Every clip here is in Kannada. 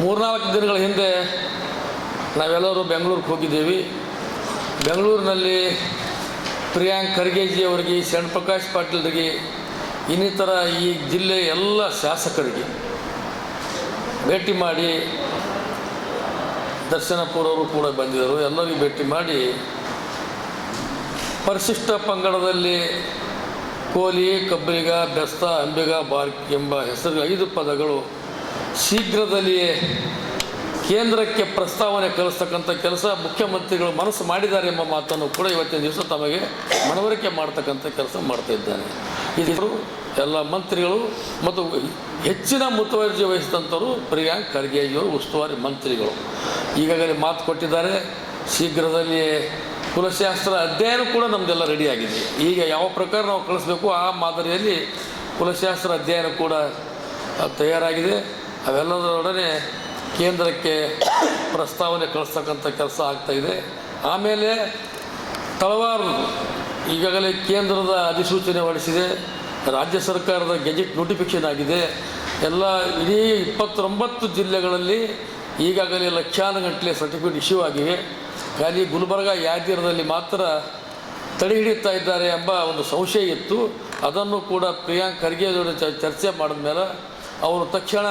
ಮೂರ್ನಾಲ್ಕು ದಿನಗಳ ಹಿಂದೆ ನಾವೆಲ್ಲರೂ ಬೆಂಗಳೂರಿಗೆ ಹೋಗಿದ್ದೀವಿ. ಬೆಂಗಳೂರಿನಲ್ಲಿ ಪ್ರಿಯಾಂಕ್ ಖರ್ಗೆಜಿ ಅವರಿಗೆ ಪ್ರಕಾಶ್ ಪಾಟೀಲ್ರಿಗೆ, ಇನ್ನಿತರ ಈ ಜಿಲ್ಲೆ ಎಲ್ಲ ಶಾಸಕರಿಗೆ ಭೇಟಿ ಮಾಡಿ ದರ್ಶನ ಪೂರ್ವರು ಕೂಡ ಬಂದಿದ್ದರು. ಎಲ್ಲರಿಗೂ ಭೇಟಿ ಮಾಡಿ ಪರಿಶಿಷ್ಟ ಪಂಗಡದಲ್ಲಿ ಕೋಲಿ, ಕಬ್ಬಿಗ, ಬೆಸ್ತ, ಅಂಬಿಗ, ಬಾರ್ಕ್ ಎಂಬ ಹೆಸರು ಐದು ಪದಗಳು ಶೀಘ್ರದಲ್ಲಿಯೇ ಕೇಂದ್ರಕ್ಕೆ ಪ್ರಸ್ತಾವನೆ ಕಳಿಸ್ತಕ್ಕಂಥ ಕೆಲಸ ಮುಖ್ಯಮಂತ್ರಿಗಳು ಮನಸ್ಸು ಮಾಡಿದ್ದಾರೆ ಎಂಬ ಮಾತನ್ನು ಕೂಡ ಇವತ್ತಿನ ದಿವಸ ತಮಗೆ ಮನವರಿಕೆ ಮಾಡ್ತಕ್ಕಂಥ ಕೆಲಸ ಮಾಡ್ತಾ ಇದ್ದಾನೆ ಇದು ಎಲ್ಲ ಮಂತ್ರಿಗಳು ಮತ್ತು ಹೆಚ್ಚಿನ ಮುತುವರ್ಜಿ ವಹಿಸಿದಂಥವರು ಪ್ರಿಯಾಂಕ್ ಖರ್ಗೆಯವರು ಉಸ್ತುವಾರಿ ಮಂತ್ರಿಗಳು. ಈಗಾಗಲೇ ಮಾತು ಕೊಟ್ಟಿದ್ದಾರೆ. ಶೀಘ್ರದಲ್ಲಿಯೇ ಕುಲಶಾಸ್ತ್ರ ಅಧ್ಯಯನ ಕೂಡ ನಮ್ಮದೆಲ್ಲ ರೆಡಿಯಾಗಿದೆ ಈಗ ಯಾವ ಪ್ರಕಾರ ನಾವು ಕಳಿಸ್ಬೇಕು ಆ ಮಾದರಿಯಲ್ಲಿ ಕುಲಶಾಸ್ತ್ರ ಅಧ್ಯಯನ ಕೂಡ ತಯಾರಾಗಿದೆ. ಅವೆಲ್ಲದರೊಡನೆ ಕೇಂದ್ರಕ್ಕೆ ಪ್ರಸ್ತಾವನೆ ಕಳಿಸ್ತಕ್ಕಂಥ ಕೆಲಸ ಆಗ್ತಾಯಿದೆ ಆಮೇಲೆ ತಳವಾರು ಈಗಾಗಲೇ ಕೇಂದ್ರದ ಅಧಿಸೂಚನೆ ಹೊರಡಿಸಿದೆ. ರಾಜ್ಯ ಸರ್ಕಾರದ ಗೆಜೆಟ್ ನೋಟಿಫಿಕೇಷನ್ ಆಗಿದೆ. ಎಲ್ಲ ಇಡೀ ಇಪ್ಪತ್ತೊಂಬತ್ತು ಜಿಲ್ಲೆಗಳಲ್ಲಿ ಈಗಾಗಲೇ ಲಕ್ಷಾನುಗಟ್ಟಲೆ ಸರ್ಟಿಫಿಕೇಟ್ ಇಶ್ಯೂ ಆಗಿವೆ. ಖಾಲಿ ಗುಲ್ಬರ್ಗ ಯಾದಿರದಲ್ಲಿ ಮಾತ್ರ ತಡೆ ಹಿಡಿಯುತ್ತಾ ಇದ್ದಾರೆ ಎಂಬ ಒಂದು ಸಂಶಯ ಇತ್ತು. ಅದನ್ನು ಕೂಡ ಪ್ರಿಯಾಂಕ್ ಖರ್ಗೆ ಚರ್ಚೆ ಮಾಡಿದ ಮೇಲೆ ಅವರು ತಕ್ಷಣ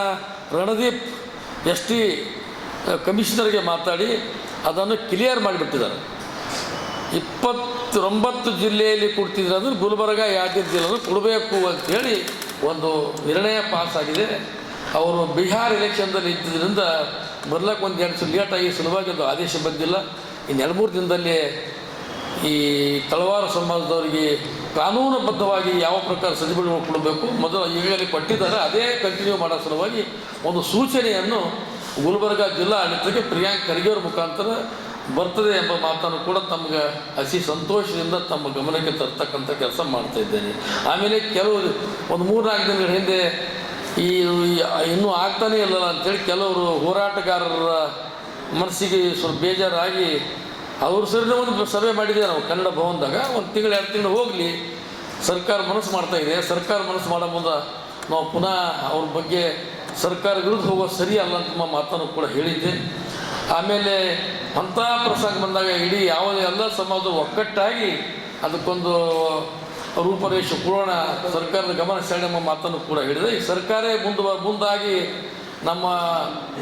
ರಣದೀಪ್ ಎಸ್ ಟಿ ಕಮಿಷನರ್ಗೆ ಮಾತಾಡಿ ಅದನ್ನು ಕ್ಲಿಯರ್ ಮಾಡಿಬಿಟ್ಟಿದ್ದಾರೆ. ಇಪ್ಪತ್ತೊಂಬತ್ತು ಜಿಲ್ಲೆಯಲ್ಲಿ ಕೊಡ್ತಿದ್ರೆ ಅಂದ್ರೆ ಗುಲ್ಬರ್ಗ ಯಾದಗಿರಿ ಜಿಲ್ಲೆ ಕೊಡಬೇಕು ಅಂತೇಳಿ ಒಂದು ನಿರ್ಣಯ ಪಾಸ್ ಆಗಿದೆ. ಅವರು ಬಿಹಾರ್ ಎಲೆಕ್ಷನ್ದಲ್ಲಿ ಇದ್ದಿದ್ದರಿಂದ ಬರ್ಲಕ್ಕೆ ಒಂದು ಎರಡು ಲೇಟಾಗಿ ಸುಲಭವಾಗಿ ಒಂದು ಆದೇಶ ಬಂದಿಲ್ಲ. ಇನ್ನು ಎರಡು ಮೂರು ದಿನದಲ್ಲಿ ಈ ತಳವಾರ ಸಮಾಜದವರಿಗೆ ಕಾನೂನುಬದ್ಧವಾಗಿ ಯಾವ ಪ್ರಕಾರ ಸರಿಪಡಿಗಳು ಕೊಡಬೇಕು, ಮೊದಲು ಈಗಾಗಲೇ ಕೊಟ್ಟಿದ್ದಾರೆ, ಅದೇ ಕಂಟಿನ್ಯೂ ಮಾಡೋ ಸಲುವಾಗಿ ಒಂದು ಸೂಚನೆಯನ್ನು ಗುಲ್ಬರ್ಗ ಜಿಲ್ಲಾ ಆಡಳಿತಕ್ಕೆ ಪ್ರಿಯಾಂಕ್ ಅವರ ಮುಖಾಂತರ ಬರ್ತದೆ ಎಂಬ ಮಾತನ್ನು ಕೂಡ ತಮಗೆ ಹಸಿ ಸಂತೋಷದಿಂದ ತಮ್ಮ ಗಮನಕ್ಕೆ ತರ್ತಕ್ಕಂಥ ಕೆಲಸ ಮಾಡ್ತಾ ಇದ್ದೇನೆ. ಆಮೇಲೆ ಕೆಲವು ಒಂದು ಮೂರ್ನಾಲ್ಕು ದಿನಗಳ ಹಿಂದೆ ಈ- ಇನ್ನೂ ಆಗ್ತಾನೇ ಇಲ್ಲಲ್ಲ ಅಂತೇಳಿ ಕೆಲವರು ಹೋರಾಟಗಾರರ ಮನಸ್ಸಿಗೆ ಸ್ವಲ್ಪ ಬೇಜಾರಾಗಿ ಅವ್ರ ಸರಿನ ಒಂದು ಸರ್ವೆ ಮಾಡಿದೆ ನಾವು ಕನ್ನಡ ಭವನದಾಗ. ಒಂದು ತಿಂಗಳು, ಎರಡು ತಿಂಗಳು ಹೋಗಲಿ, ಸರ್ಕಾರ ಮನಸ್ಸು ಮಾಡ್ತಾ ಇದೆ. ಸರ್ಕಾರ ಮನಸ್ಸು ಮಾಡೋ ಮುಂದೆ ನಾವು ಪುನಃ ಅವ್ರ ಬಗ್ಗೆ ಸರ್ಕಾರ ವಿರುದ್ಧ ಹೋಗೋದು ಸರಿ ಅಲ್ಲ ಅಂತ ನಮ್ಮ ಮಾತನ್ನು ಕೂಡ ಹೇಳಿದ್ದೆ. ಆಮೇಲೆ ಅಂಥ ಪ್ರಸಂಗ ಬಂದಾಗ ಇಡೀ ಯಾವುದೇ ಎಲ್ಲ ಸಮಾಜ ಒಕ್ಕಟ್ಟಾಗಿ ಅದಕ್ಕೊಂದು ರೂಪರೇಷೆ ಕೊಡೋಣ ಸರ್ಕಾರದ ಗಮನ ಸೆಳೆಯುವ ಮಾತನ್ನು ಕೂಡ ಹೇಳಿದೆ. ಈ ಸರ್ಕಾರೇ ಮುಂದೆ ಮುಂದಾಗಿ ನಮ್ಮ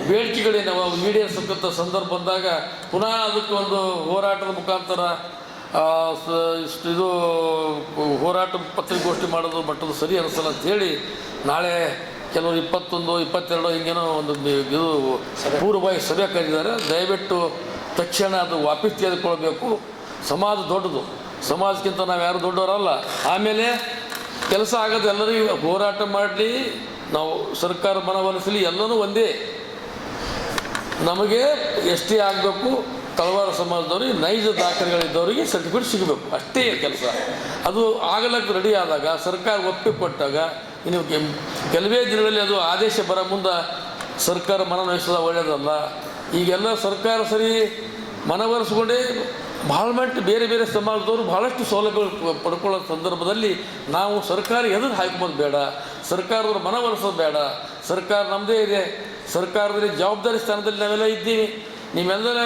ಬೇಡಿಕೆಗಳೇನು ಈಡೇರಿಸತಕ್ಕಂಥ ಸಂದರ್ಭ ಬಂದಾಗ ಪುನಃ ಅದಕ್ಕೆ ಒಂದು ಹೋರಾಟದ ಮುಖಾಂತರ ಇದು, ಹೋರಾಟ ಪತ್ರಿಕೋಷ್ಠಿ ಮಾಡೋದು ಮಟ್ಟದ ಸರಿ ಅನಿಸಲ್ಲ ಅಂತೇಳಿ ನಾಳೆ ಕೆಲವರು ಇಪ್ಪತ್ತೊಂದು, ಇಪ್ಪತ್ತೆರಡು ಹಿಂಗೇನೋ ಒಂದು ಇದು ಪೂರ್ವವಾಗಿ ಸಭೆ ಕರೆದಿದ್ದಾರೆ. ದಯವಿಟ್ಟು ತಕ್ಷಣ ಅದು ವಾಪಸ್ ತೆಗೆದುಕೊಳ್ಬೇಕು. ಸಮಾಜ ದೊಡ್ಡದು. ಸಮಾಜಕ್ಕಿಂತ ನಾವು ಯಾರು ದೊಡ್ಡವರಲ್ಲ. ಆಮೇಲೆ ಕೆಲಸ ಆಗೋದು ಎಲ್ಲರಿಗೂ ಹೋರಾಟ ಮಾಡಲಿ. ನಾವು ಸರ್ಕಾರ ಮನವೊಲಿಸಲಿ, ಎಲ್ಲನೂ ಒಂದೇ. ನಮಗೆ ಎಸ್ ಟಿ ಆಗಬೇಕು, ತಳವಾರ ಸಮಾಜದವ್ರಿಗೆ ನೈಜ ದಾಖಲೆಗಳಿದ್ದವರಿಗೆ ಸರ್ಟಿಫಿಕೇಟ್ ಸಿಗಬೇಕು. ಅಷ್ಟೇ ಕೆಲಸ. ಅದು ಆಗಲಕ್ಕೆ ರೆಡಿ ಆದಾಗ, ಸರ್ಕಾರ ಒಪ್ಪಿಗೆ ಕೊಟ್ಟಾಗ ಇನ್ನು ಕೆಲವೇ ದಿನಗಳಲ್ಲಿ ಅದು ಆದೇಶ ಬರೋ ಮುಂದೆ ಸರ್ಕಾರ ಮನವೊಲಿಸೋದು ಒಳ್ಳೆಯದಲ್ಲ ಈಗೆಲ್ಲ ಸರ್ಕಾರ ಸರಿ ಮನವೊಲಿಸ್ಕೊಂಡೇ ಭಾಳ ಮಟ್ಟ ಬೇರೆ ಬೇರೆ ಸಮಾಜದವರು ಭಾಳಷ್ಟು ಸೌಲಭ್ಯಗಳು ಪಡ್ಕೊಳ್ಳೋ ಸಂದರ್ಭದಲ್ಲಿ ನಾವು ಸರ್ಕಾರ ಎದುರು ಹಾಕೋದು ಬೇಡ? ಸರ್ಕಾರದವ್ರು ಮನವೊಲಿಸೋದು ಬೇಡ. ಸರ್ಕಾರ ನಮ್ಮದೇ ಇದೆ. ಸರ್ಕಾರದಲ್ಲಿ ಜವಾಬ್ದಾರಿ ಸ್ಥಾನದಲ್ಲಿ ನಾವೆಲ್ಲ ಇದ್ದೀವಿ. ನೀವೆಲ್ಲರ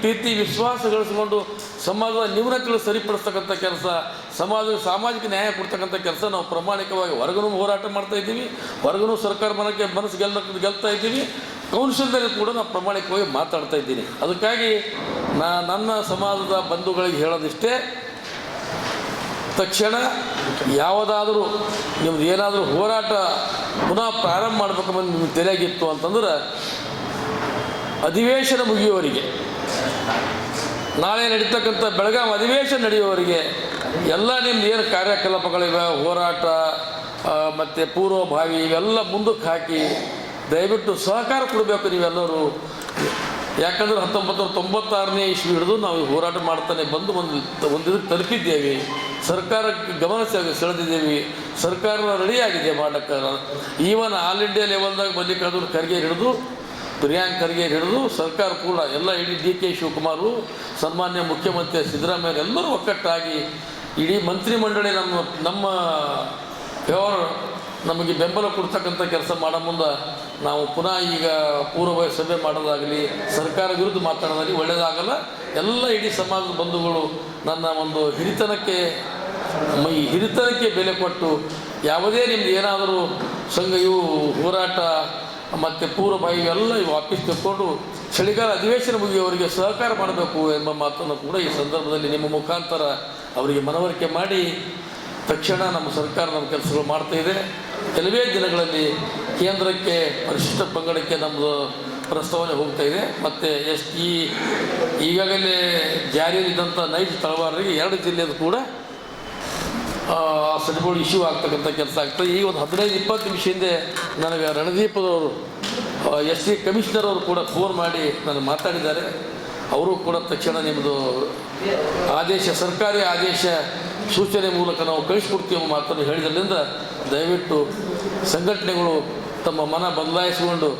ಪ್ರೀತಿ, ವಿಶ್ವಾಸ ಗಳಿಸ್ಕೊಂಡು ಸಮಾಜದ ನ್ಯೂನತೆಗಳು ಸರಿಪಡಿಸ್ತಕ್ಕಂಥ ಕೆಲಸ, ಸಮಾಜದ ಸಾಮಾಜಿಕ ನ್ಯಾಯ ಕೊಡ್ತಕ್ಕಂಥ ಕೆಲಸ ನಾವು ಪ್ರಾಮಾಣಿಕವಾಗಿ ಹೊರಗೂ ಹೋರಾಟ ಮಾಡ್ತಾ ಇದ್ದೀವಿ. ಹೊರಗೂ ಸರ್ಕಾರ ಮನಕ್ಕೆ ಮನಸ್ಸು ಗೆಲ್ಲ ಗೆಲ್ತಾ ಇದ್ದೀವಿ. ಕೌನ್ಸಿಲ್ದಲ್ಲಿ ಕೂಡ ನಾನು ಪ್ರಾಮಾಣಿಕವಾಗಿ ಮಾತಾಡ್ತಾ ಇದ್ದೀನಿ. ಅದಕ್ಕಾಗಿ ನಾ ನನ್ನ ಸಮಾಜದ ಬಂಧುಗಳಿಗೆ ಹೇಳೋದಿಷ್ಟೇ, ತಕ್ಷಣ ಯಾವುದಾದ್ರೂ ನಿಮ್ದು ಏನಾದರೂ ಹೋರಾಟ ಪುನಃ ಪ್ರಾರಂಭ ಮಾಡ್ಬೇಕಂಬಂದು ನಿಮ್ಗೆ ತೆರೆಯಾಗಿತ್ತು ಅಂತಂದ್ರೆ, ಅಧಿವೇಶನ ಮುಗಿಯುವವರಿಗೆ, ನಾಳೆ ನಡೀತಕ್ಕಂಥ ಬೆಳಗಾವಿ ಅಧಿವೇಶನ ನಡೆಯುವವರಿಗೆ, ಎಲ್ಲ ನಿಮ್ದು ಏನು ಕಾರ್ಯಕಲಾಪಗಳಿವೆ, ಹೋರಾಟ ಮತ್ತು ಪೂರ್ವಭಾವಿ ಇವೆಲ್ಲ ಮುಂದಕ್ಕೆ ಹಾಕಿ ದಯವಿಟ್ಟು ಸಹಕಾರ ಕೊಡಬೇಕು ನೀವೆಲ್ಲರೂ. ಯಾಕಂದರೆ ಹತ್ತೊಂಬತ್ತು ನೂರ ತೊಂಬತ್ತಾರನೇ ಇಸ್ವಿ ಹಿಡಿದು ನಾವು ಹೋರಾಟ ಮಾಡ್ತಾನೆ ಬಂದು ಒಂದು ಒಂದು ತಲುಪಿದ್ದೇವೆ. ಸರ್ಕಾರಕ್ಕೆ ಗಮನ ಸೆಳೆದಿದ್ದೇವೆ. ಸರ್ಕಾರ ರೆಡಿಯಾಗಿದೆ ಮಾಡೋಕ್ಕೆ. ಈವನ್ ಆಲ್ ಇಂಡಿಯಾ ಲೆವೆಲ್ದಾಗ ಮಲ್ಲಿಕಾರ್ಜುನ ಖರ್ಗೆ ಹಿಡಿದು, ಪ್ರಿಯಾಂಕ್ ಖರ್ಗೆ ಹಿಡಿದು, ಸರ್ಕಾರ ಕೂಡ ಎಲ್ಲ ಇಡೀ ಡಿ ಕೆ ಶಿವಕುಮಾರು, ಸನ್ಮಾನ್ಯ ಮುಖ್ಯಮಂತ್ರಿ ಸಿದ್ದರಾಮಯ್ಯ ಎಲ್ಲರೂ ಒಕ್ಕಟ್ಟಾಗಿ ಇಡೀ ಮಂತ್ರಿಮಂಡಳಿ ನಮ್ಮ ನಮ್ಮ ಫೇವರ್ ನಮಗೆ ಬೆಂಬಲ ಕೊಡ್ತಕ್ಕಂಥ ಕೆಲಸ ಮಾಡೋ ಮುಂದೆ ನಾವು ಪುನಃ ಈಗ ಪೂರ್ವ ಸಭೆ ಮಾಡೋದಾಗಲಿ, ಸರ್ಕಾರ ವಿರುದ್ಧ ಮಾತಾಡೋದಾಗಲಿ ಒಳ್ಳೆಯದಾಗಲ್ಲ ಎಲ್ಲ ಇಡೀ ಸಮಾಜದ ಬಂಧುಗಳು ನನ್ನ ಒಂದು ಹಿರಿತನಕ್ಕೆ ಈ ಹಿರಿತನಕ್ಕೆ ಬೆಲೆ ಕೊಟ್ಟು ಯಾವುದೇ ನಿಮ್ದು ಏನಾದರೂ ಸಂಘ, ಇವು ಹೋರಾಟ ಮತ್ತು ಪೂರ್ವ ಇವೆಲ್ಲ ಇವು ವಾಪಸ್ ತೆಕ್ಕೊಂಡು ಚಳಿಗಾಲ ಅಧಿವೇಶನ ಮುಗಿಯುವವರಿಗೆ ಸಹಕಾರ ಮಾಡಬೇಕು ಎಂಬ ಮಾತನ್ನು ಕೂಡ ಈ ಸಂದರ್ಭದಲ್ಲಿ ನಿಮ್ಮ ಮುಖಾಂತರ ಅವರಿಗೆ ಮನವರಿಕೆ ಮಾಡಿ, ತಕ್ಷಣ ನಮ್ಮ ಸರ್ಕಾರ ನಮ್ಮ ಕೆಲಸಗಳು ಮಾಡ್ತಾ ಇದೆ. ಕೆಲವೇ ದಿನಗಳಲ್ಲಿ ಕೇಂದ್ರಕ್ಕೆ ಪರಿಶಿಷ್ಟ ಪಂಗಡಕ್ಕೆ ನಮ್ಮದು ಪ್ರಸ್ತಾವನೆ ಹೋಗ್ತಾ ಇದೆ. ಮತ್ತು ಎಸ್ ಈ ಈಗಾಗಲೇ ಜಾರಿಯಲ್ಲಿದ್ದಂಥ ನೈಜ ತಳವಾರರಿಗೆ ಎರಡು ಜಿಲ್ಲೆಯದು ಕೂಡ ಸರ್ಟಿಫಿಕೇಟ್ ಇಶ್ಯೂ ಆಗ್ತಕ್ಕಂಥ ಕೆಲಸ ಆಗ್ತದೆ. ಈಗ ಒಂದು ಹದಿನೈದು, ಇಪ್ಪತ್ತು ನಿಮಿಷ ಹಿಂದೆ ನನಗೆ ರಣದೀಪದವರು ಎಸ್ ಸಿ ಕಮಿಷನರ್ ಅವರು ಕೂಡ ಫೋನ್ ಮಾಡಿ ನಾನು ಮಾತಾಡಿದ್ದಾರೆ. ಅವರು ಕೂಡ ತಕ್ಷಣ ನಿಮ್ಮದು ಆದೇಶ, ಸರ್ಕಾರಿ ಆದೇಶ ಸೂಚನೆ ಮೂಲಕ ನಾವು ಕಳಿಸ್ಕೊಡ್ತೀವಿ ಎಂಬ ಮಾತನ್ನು ಹೇಳಿದ್ರಿಂದ ದಯವಿಟ್ಟು ಸಂಘಟನೆಗಳು ತಮ್ಮ ಮನ ಬದಲಾಯಿಸಿಕೊಂಡು